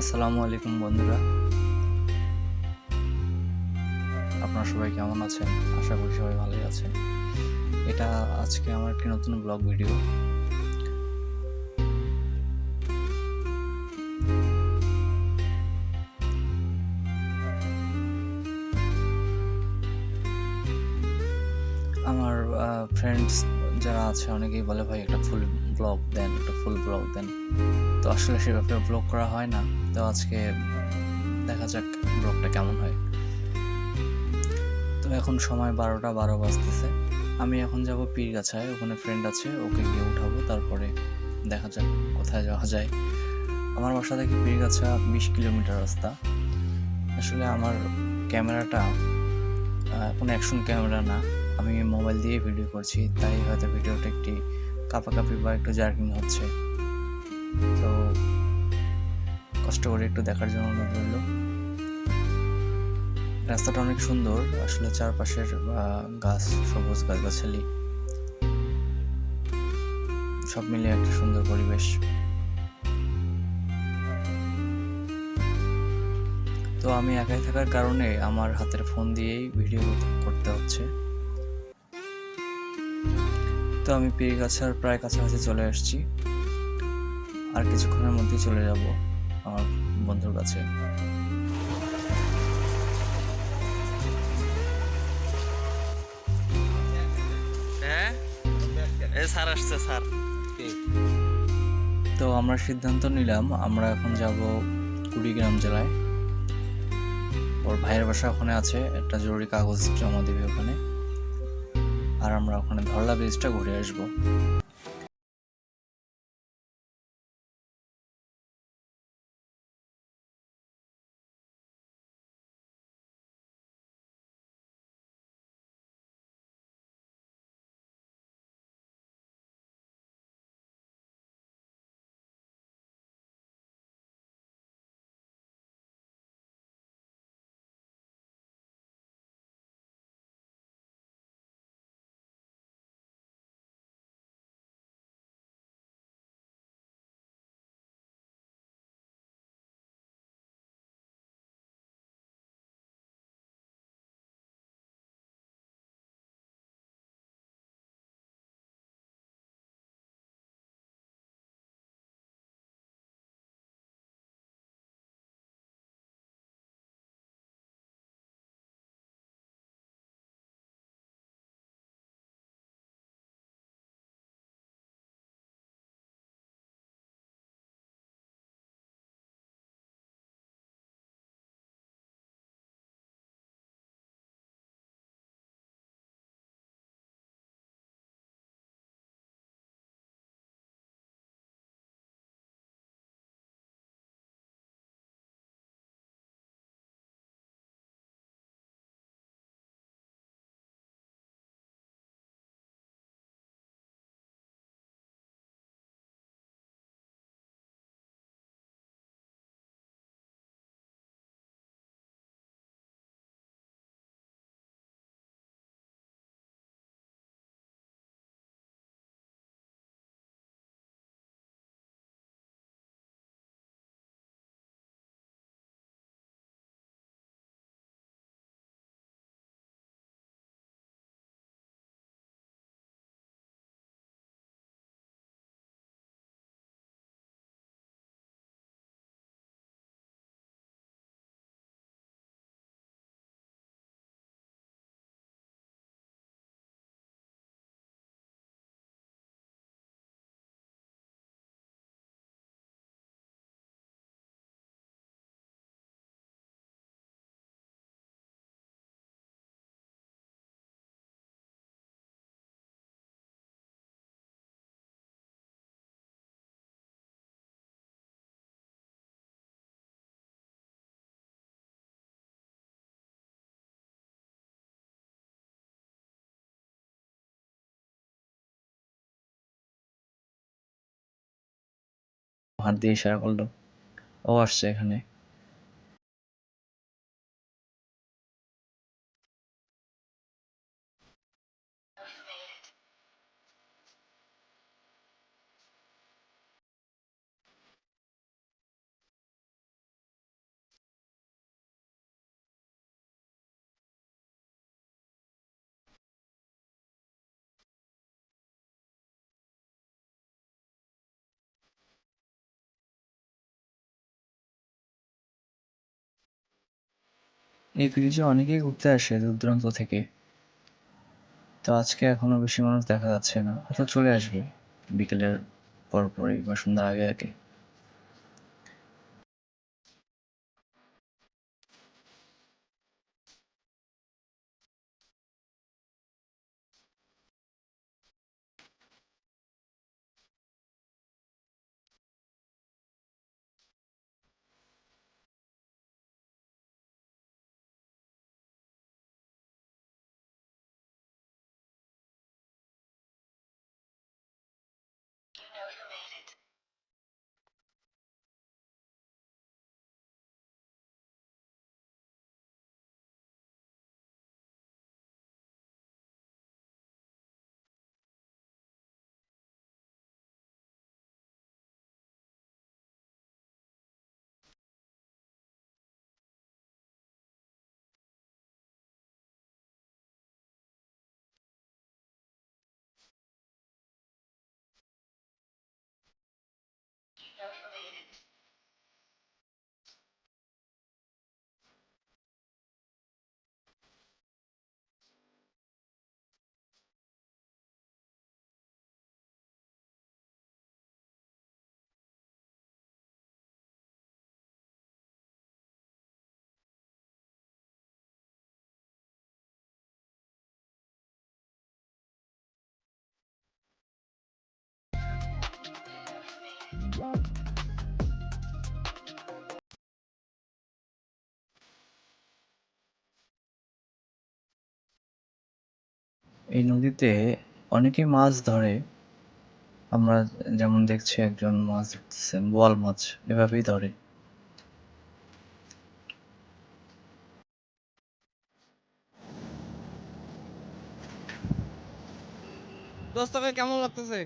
আসসালামু আলাইকুম, বন্ধুরা। আপনারা সবাই কেমন আছেন? আশা করি সবাই ভালোই আছেন। এটা আজকে আমার একটি নতুন ব্লগ ভিডিও আছে, অনেকেই বলে ভাই একটা ফুল ব্লগ দেন, একটা ফুল ব্লগ দেন। তো আসলে সেভাবে ব্লগ করা হয় না। তো আজকে দেখা যাক ব্লগটা কেমন হয়। তো এখন সময় বারোটা বারো বাজতেছে। আমি এখন যাব পীরগাছায় ওখানে ফ্রেন্ড আছে, ওকে গিয়ে উঠাবো, তারপরে দেখা যাক কোথায় যাওয়া যায়। আমার বাসা থেকে পীরগাছা বিশ কিলোমিটার রাস্তা। আসলে আমার ক্যামেরাটা কোনো অ্যাকশন ক্যামেরা না। আমি মোবাইল দিয়ে ভিডিও করছি, তাই হয়তো ভিডিওটা একটি কাপাকাপি বা একটু জার্কিং হচ্ছে। তো কষ্ট করে একটু দেখার জন্য অনুরোধ রইল। রাস্তাটা অনেক সুন্দর, আসলে চারপাশের গাছ, সবুজ গাছগাছালি। সব মিলিয়ে একটা সুন্দর পরিবেশ। তো আমি একাই থাকার কারণে আমার হাতের ফোন দিয়েই ভিডিও করতে হচ্ছে। তো আমি পীরগাছার প্রায় কাছাকাছি চলে আসছি আর কিছুক্ষণের মধ্যেই চলে যাব আমার বন্ধুর কাছে। হ্যাঁ? স্যার আসছে স্যার। তো আমরা সিদ্ধান্ত নিলাম আমরা এখন যাব কুড়িগ্রাম জেলায়। ওর ভাইয়ের বাসা ওখানে আছে একটা জরুরি কাগজ জমা দিবে ওখানে। আর আমরা ওখানে ধরলা ব্রিজটা ঘুরে আসব। হাত দিয়ে ইশারা করল। ও আসছে এখানে। এই ব্রিজে অনেকেই ঘুরতে আসে দূর দূরান্ত থেকে। তো আজকে এখনও বেশি মানুষ দেখা যাচ্ছে না। হয়তো চলে আসবে বিকেলের পরপরই বা সন্ধ্যার আগে আগে। know you made it. those related. এই নদীতে অনেকে মাছ ধরে। আমরা যেমন দেখছি একজন মাছ ধরতেছে বোয়াল মাছ এভাবেই ধরে। দোস্ত ভাই কেমন লাগতেছে?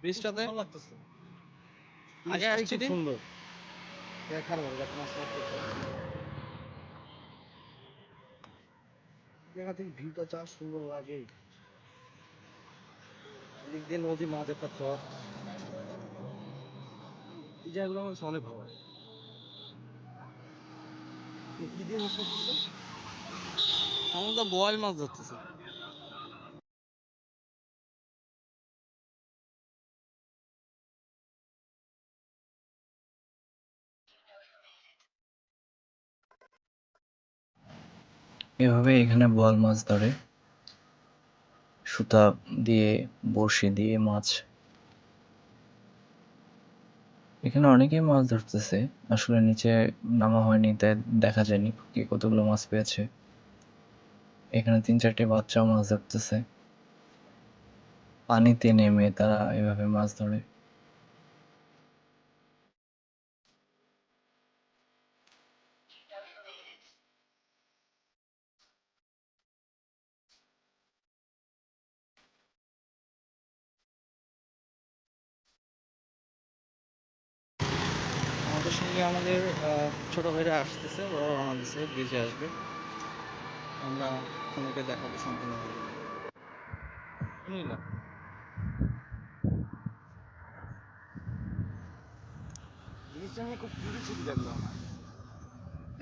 ব্রিজটাতে ভালো লাগতেছে। আগে আসছি সুন্দর। মাছ জায়গা থেকে ভিউটা যা সুন্দর লাগে। এদিক দিয়ে নদী, মাঝে একটা চর এই জায়গাগুলো আমার অনেক ভালো লাগে। কি দিয়ে মাছ ধরতেছে? তো বোয়াল মাছ ধরতেছে। এভাবে এখানে বোয়াল মাছ ধরে। সুতা দিয়ে, বড়শি দিয়ে মাছ। এখানে অনেকেই মাছ ধরতেছে, আসলে নিচে নামা হয়নি, তাই দেখা যায়নি কে কতগুলো মাছ পেয়েছে। এখানে তিন চারটে বাচ্চাও মাছ ধরতেছে। পানিতে নেমে তারা এভাবে মাছ ধরে আমাদের সঙ্গে আমাদের আহ, ছোট ভাইরা আসতেছে ওরা রওনা দিচ্ছে ব্রিজে আসবে। আমরা তোমাকে দেখাবো সম্পূর্ণভাবে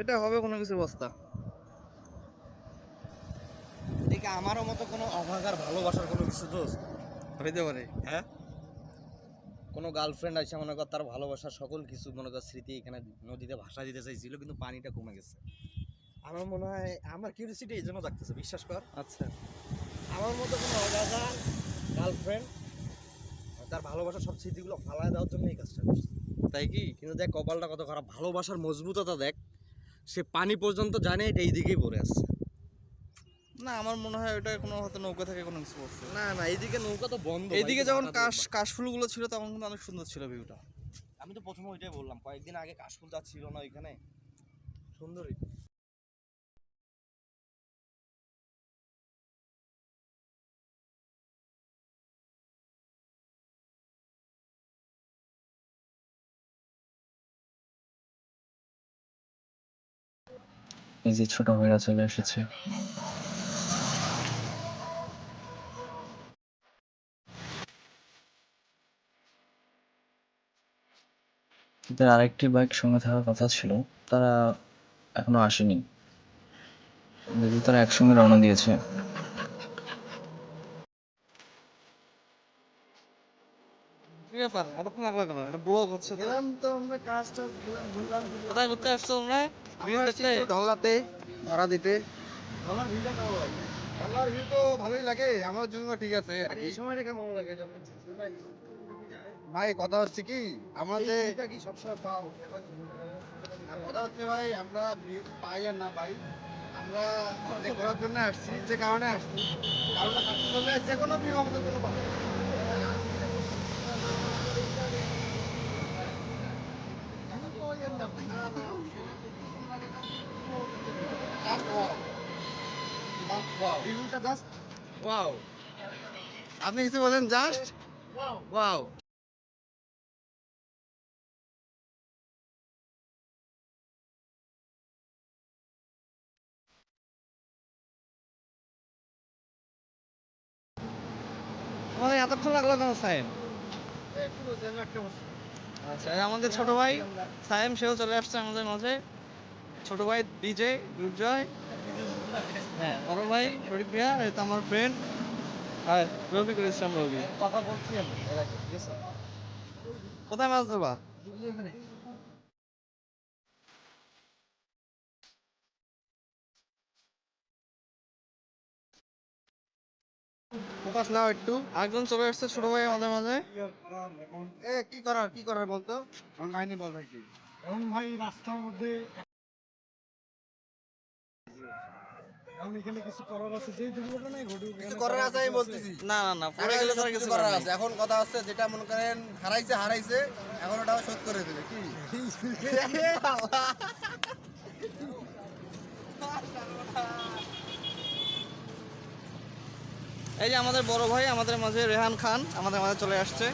এটা হবে কোনো কিছু বস্তা। এদিকে আমারও মতো কোনো অভাগার ভালোবাসার কোনো কিছু দোষ? হইতে পারে। হ্যাঁ? কোনো গার্লফ্রেন্ড আছে মনে কর তার ভালোবাসা সকল কিছু মনে কর স্মৃতি এখানে নদীতে ভাষা দিতে চাইছিল কিন্তু পানিটা কমে গেছে। আমার মনে হয় আমার কিউরিসিটি এই জন্য থাকতেছে বিশ্বাস কর। আচ্ছা। আমার মতো কোনো অগাধা গার্লফ্রেন্ড তার ভালোবাসার সব স্মৃতিগুলো ফালায় দেওয়ার জন্য এই কাজটা করছে। তাই কি? কিন্তু দেখ কপালটা কত খারাপ ভালোবাসার মজবুততা দেখ সে পানি পর্যন্ত জানে এটা এই দিকেই পড়ে আসছে। না আমার মনে হয় ওটা কোনো হয়তো নৌকা থেকে কোনো কিছু করছে। না না এইদিকে নৌকা তো বন্ধ এইদিকে যখন কাশ কাশফুলগুলো ছিল তখন কিন্তু অনেক সুন্দর ছিল ভিউটা আমি তো প্রথমে ওইটাই বললাম কয়েকদিন আগে কাশফুল যা ছিল না ওইখানে সুন্দরই। এই যে ছোট ভাইরা চলে এসেছে। তাদের আরেকটি বাইক সঙ্গে থাকার কথা ছিল তারা এখনও আসেনি। দেখি তারা একসঙ্গে রওনা দিয়েছে। ব্যাপার এতক্ষণ লাগল কেন? এটা ব্লগ হচ্ছে তো। তো আমরা কাজটা বুঝলাম কোথায় ঘুরতে আসছো তোমরা? ভিডিও ঢলাতে ভাড়া দিতে আমার ভিউটা কেমন লাগে? আমার ভিউ তো ভালোই লাগে আমার জন্য ঠিক আছে। এই সময়টা কেমন লাগে? ভাই কথা হচ্ছে কি আমাদের এটা কি সবসময় পাও? আর কথা হচ্ছে ভাই আমরা পাই আর না পাই। আমরা যে ঘোরার জন্য আসছি যে কারণে আসছি কারণটা থাকতে হলে যে কোনো ভিউ আমাদের কোনো পাবো আপনি কিছু বলেন জাস্ট ওয়াও তোমাদের এতক্ষণ লাগল কেন সাইম আচ্ছা আমাদের ছোট ভাই সাইম সেও চলে আসছে আমাদের মাঝে। ছোট ভাই ডিজে দুর্জয়। হ্যাঁ বড় ভাই শরীফ এই তো আমার ফ্রেন্ড আর রবিকুল ইসলাম রবি। কথা বলছি আমি কোথায় মাছ ধরবা? ফোকাস নাও একটু। একজন চলে আসছে ছোট ভাই আমাদের মাঝে। এ কি করার কি করার বলতো? কাহিনী বল ভাই কি এখন ভাই রাস্তার মধ্যে কিছু করার আছে আমি বলতেছি। না না না পরে গেলে তার কিছু করার নেই। এখন কথা হচ্ছে যেটা মনে করেন হারাইছে হারাইছে এখন ওটাও শোধ করে দেবে কি? এই যে আমাদের বড় ভাই আমাদের মাঝে রেহান খান আমাদের মাঝে চলে আসছে।